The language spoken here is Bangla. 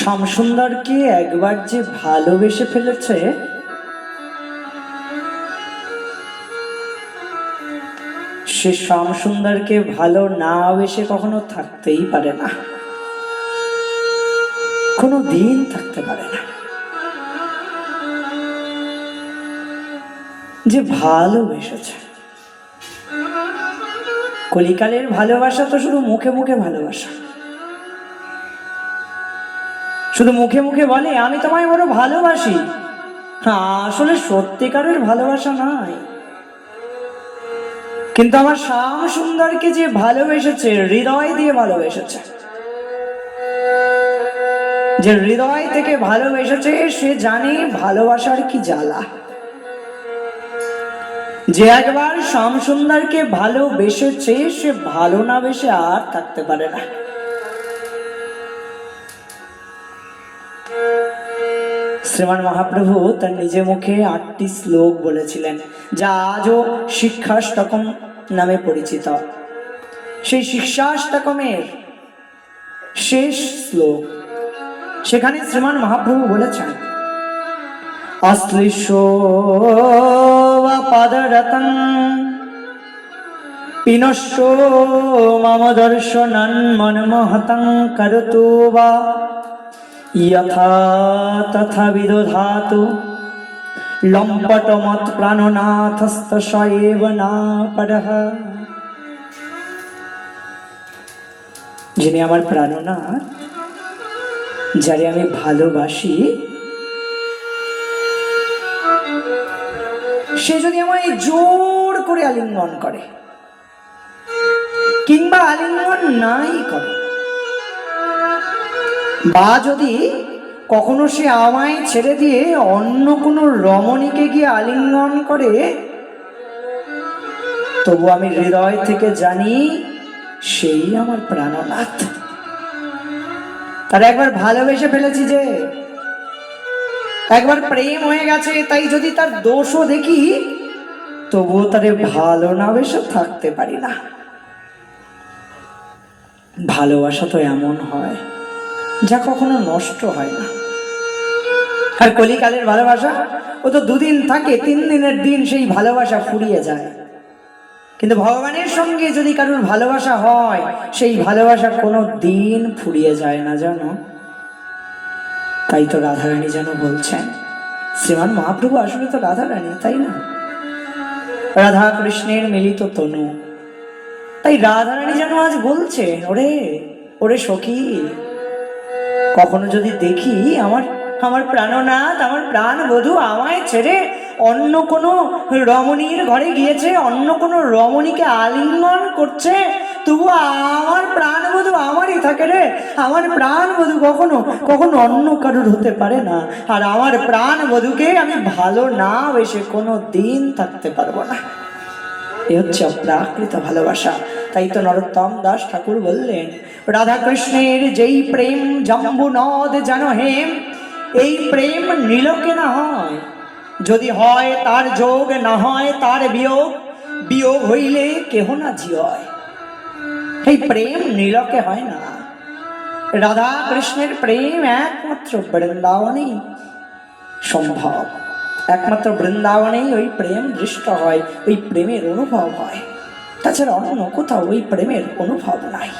শ্যামসুন্দরকে একবার যে ভালোবেসে ফেলেছে? সে শ্যামসুন্দরকে ভালো না বেসে কখনো থাকতেই পারে না। কোনো দিন থাকতে পারে না। যে ভালোবেসেছে। কলিকালের ভালোবাসা তো শুধু মুখে মুখে ভালোবাসা। শুধু মুখে মুখে বলে, আমি তোমায় বড় ভালোবাসি। আসলে সত্যিকারের ভালোবাসা নাই কিন্তু আমার শ্যাম সুন্দরকে যে ভালোবেসেছে, হৃদয় দিয়ে ভালোবেসেছে, যে হৃদয় থেকে ভালোবেসেছে, সে জানে ভালোবাসার কি জ্বালা। যে একবার শ্যাম সুন্দরকে ভালোবেসেছে, সে ভালো না বেসে আর থাকতে পারে না। শ্রীমান মহাপ্রভু তার নিজে মুখে আটটি শ্লোক বলেছিলেন, যা আজও শিক্ষাষ্টকম নামে পরিচিত। সেই শিক্ষাষ্টকমের শেষ শ্লোক, সেখানে শ্রীমান মহাপ্রভু বলেছেন অশ্লিষ্য পাদরতং পিনশ্য মম দর্শনন মনমহতং করতু বা তথা প্রাণনাথস্ত না যিনি আমার প্রাণনাথ যারে আমি ভালোবাসি সে যদি আমায় জোর করে আলিঙ্গন করে কিংবা আলিঙ্গন নাই করে বা যদি কখনো সে আমায় ছেড়ে দিয়ে অন্য কোনো রমণীকে গিয়ে আলিঙ্গন করে, তবু আমি হৃদয় থেকে জানি সেই আমার প্রাণনাথ। তার একবার ভালোবেসে ফেলেছি যে, একবার প্রেম হয়ে গেছে, তাই যদি তার দোষও দেখি, তবুও তারে ভালো না বেসে থাকতে পারি না। ভালোবাসা তো এমন হয়। যা কখনো নষ্ট হয় না। আর কলিকালের ভালোবাসা, ও তো দুদিন থাকে, তিন দিনের দিন সেই ভালোবাসা ফুরিয়ে যায়। কিন্তু ভগবানের সঙ্গে যদি কারোর ভালোবাসা হয়, সেই ভালোবাসা কোনো দিন ফুরিয়ে যায় না, জানো? তাই তো রাধারানী যেন বলছেন, শ্রীমান মহাপ্রভু আসলে তো রাধারানী, তাই না? রাধা কৃষ্ণের মিলিত তনু। তাই রাধারানী যেন আজ বলছে ওরে ওরে সখী কখনো যদি দেখি আমার আমার প্রাণনাথ, আমার প্রাণ বধূ আমায় ছেড়ে অন্য কোনো রমণীর ঘরে গিয়েছে, অন্য কোনো রমণীকে আলিঙ্গন করছে, তবু আমার প্রাণ বধূ আমারই থাকে রে। আমার প্রাণ বধূ কখনো কখনো অন্য কারোর হতে পারে না। আর আমার প্রাণ বধূকে আমি ভালো না বেসে কোনো দিন থাকতে পারব না। এ হচ্ছে অপ্রাকৃত ভালোবাসা। তাই তো নরোত্তম দাস ঠাকুর বললেন রাধা কৃষ্ণের যেই প্রেম জম্বু নদ যেন হেম এই প্রেম নীলকে না হয়। যদি হয় তার যোগ, না হয় তার বিয়োগ বিয়োগ হইলে কেহ না জিয় এই প্রেম নীলকে হয় না। রাধা কৃষ্ণের প্রেম একমাত্র বৃন্দাবনেই সম্ভব। একমাত্র বৃন্দাবনেই ওই প্রেম দৃষ্ট হয়, ওই প্রেমের অনুভব হয়। তাছাড়া অন্য কোথাও ওই প্রেমের অনুভব নাই।